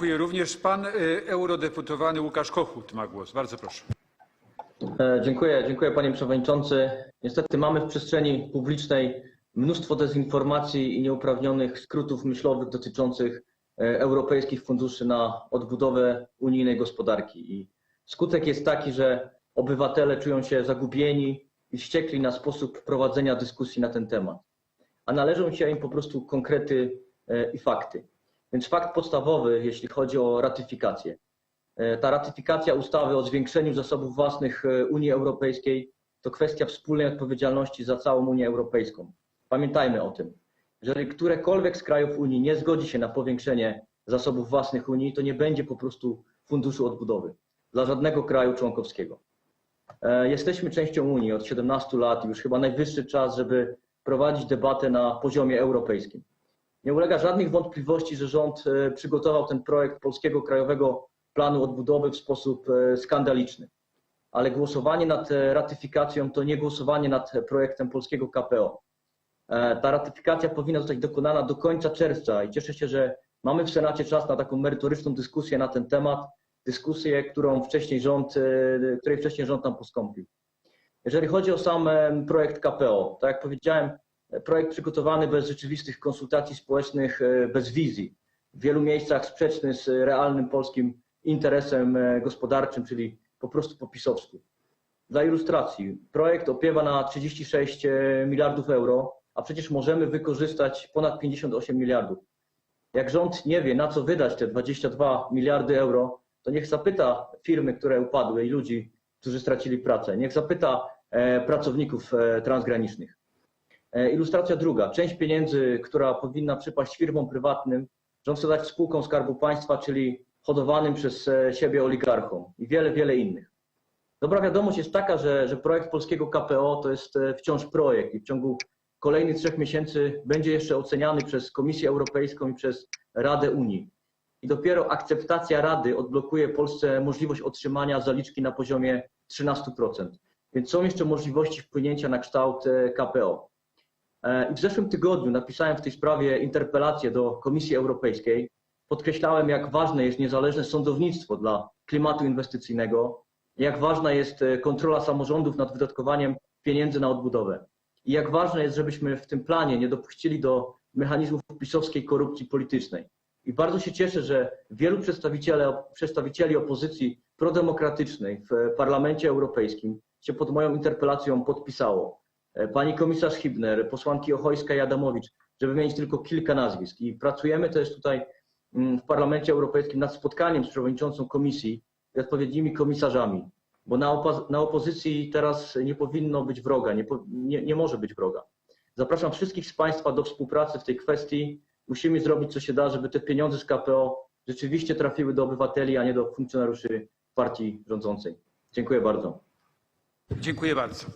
Dziękuję również. Pan y, eurodeputowany Łukasz Kochut ma głos. Bardzo proszę. E, Dziękuję, dziękuję panie przewodniczący. Niestety mamy w przestrzeni publicznej mnóstwo dezinformacji i nieuprawnionych skrótów myślowych dotyczących e, europejskich funduszy na odbudowę unijnej gospodarki. I skutek jest taki, że obywatele czują się zagubieni i wściekli na sposób prowadzenia dyskusji na ten temat. A należą się im po prostu konkrety e, i fakty. Więc fakt podstawowy, jeśli chodzi o ratyfikację. E, Ta ratyfikacja ustawy o zwiększeniu zasobów własnych e, Unii Europejskiej to kwestia wspólnej odpowiedzialności za całą Unię Europejską. Pamiętajmy o tym. Jeżeli którekolwiek z krajów Unii nie zgodzi się na powiększenie zasobów własnych Unii, to nie będzie po prostu funduszu odbudowy dla żadnego kraju członkowskiego. E, Jesteśmy częścią Unii od 17 lat i już chyba najwyższy czas, żeby prowadzić debatę na poziomie europejskim. Nie ulega żadnych wątpliwości, że rząd e, przygotował ten projekt Polskiego Krajowego Planu Odbudowy w sposób e, skandaliczny. Ale głosowanie nad e, ratyfikacją to nie głosowanie nad projektem polskiego KPO. Ta ratyfikacja powinna zostać dokonana do końca czerwca i cieszę się, że mamy w Senacie czas na taką merytoryczną dyskusję na ten temat, dyskusję, którą wcześniej rząd, której wcześniej rząd nam postąpił. Jeżeli chodzi o sam projekt KPO, tak jak powiedziałem, projekt przygotowany bez rzeczywistych konsultacji społecznych, e, bez wizji, w wielu miejscach sprzeczny z realnym polskim interesem e, gospodarczym, czyli po prostu po pisowsku. Dla ilustracji, projekt opiewa na 36 miliardów euro, a przecież możemy wykorzystać ponad 58 miliardów. Jak rząd nie wie, na co wydać te 22 miliardy euro, to niech zapyta firmy, które upadły i ludzi, którzy stracili pracę. Niech zapyta e, pracowników e, transgranicznych. E, Ilustracja druga. Część pieniędzy, która powinna przypaść firmom prywatnym, rząd chce dać spółkom Skarbu Państwa, czyli hodowanym przez e, siebie oligarchom i wiele, wiele innych. Dobra wiadomość jest taka, że, że projekt polskiego KPO to jest e, wciąż projekt i w ciągu kolejnych trzech miesięcy będzie jeszcze oceniany przez Komisję Europejską i przez Radę Unii. I dopiero akceptacja Rady odblokuje Polsce możliwość otrzymania zaliczki na poziomie 13%. Więc są jeszcze możliwości wpłynięcia na kształt KPO. E, I w zeszłym tygodniu napisałem w tej sprawie interpelację do Komisji Europejskiej. Podkreślałem, jak ważne jest niezależne sądownictwo dla klimatu inwestycyjnego, jak ważna jest e, kontrola samorządów nad wydatkowaniem pieniędzy na odbudowę. I jak ważne jest, żebyśmy w tym planie nie dopuścili do mechanizmów pisowskiej korupcji politycznej. I bardzo się cieszę, że wielu przedstawicieli, przedstawicieli opozycji prodemokratycznej w Parlamencie Europejskim się pod moją interpelacją podpisało. E, Pani komisarz Hibner, posłanki Ochojska i Adamowicz, żeby mieć tylko kilka nazwisk. I pracujemy też tutaj mm, w Parlamencie Europejskim nad spotkaniem z przewodniczącą komisji i odpowiednimi komisarzami, bo na, opo- na opozycji teraz nie powinno być wroga, nie, nie, nie może być wroga. Zapraszam wszystkich z Państwa do współpracy w tej kwestii. Musimy zrobić, co się da, żeby te pieniądze z KPO rzeczywiście trafiły do obywateli, a nie do funkcjonariuszy partii rządzącej. Dziękuję bardzo. Dziękuję bardzo.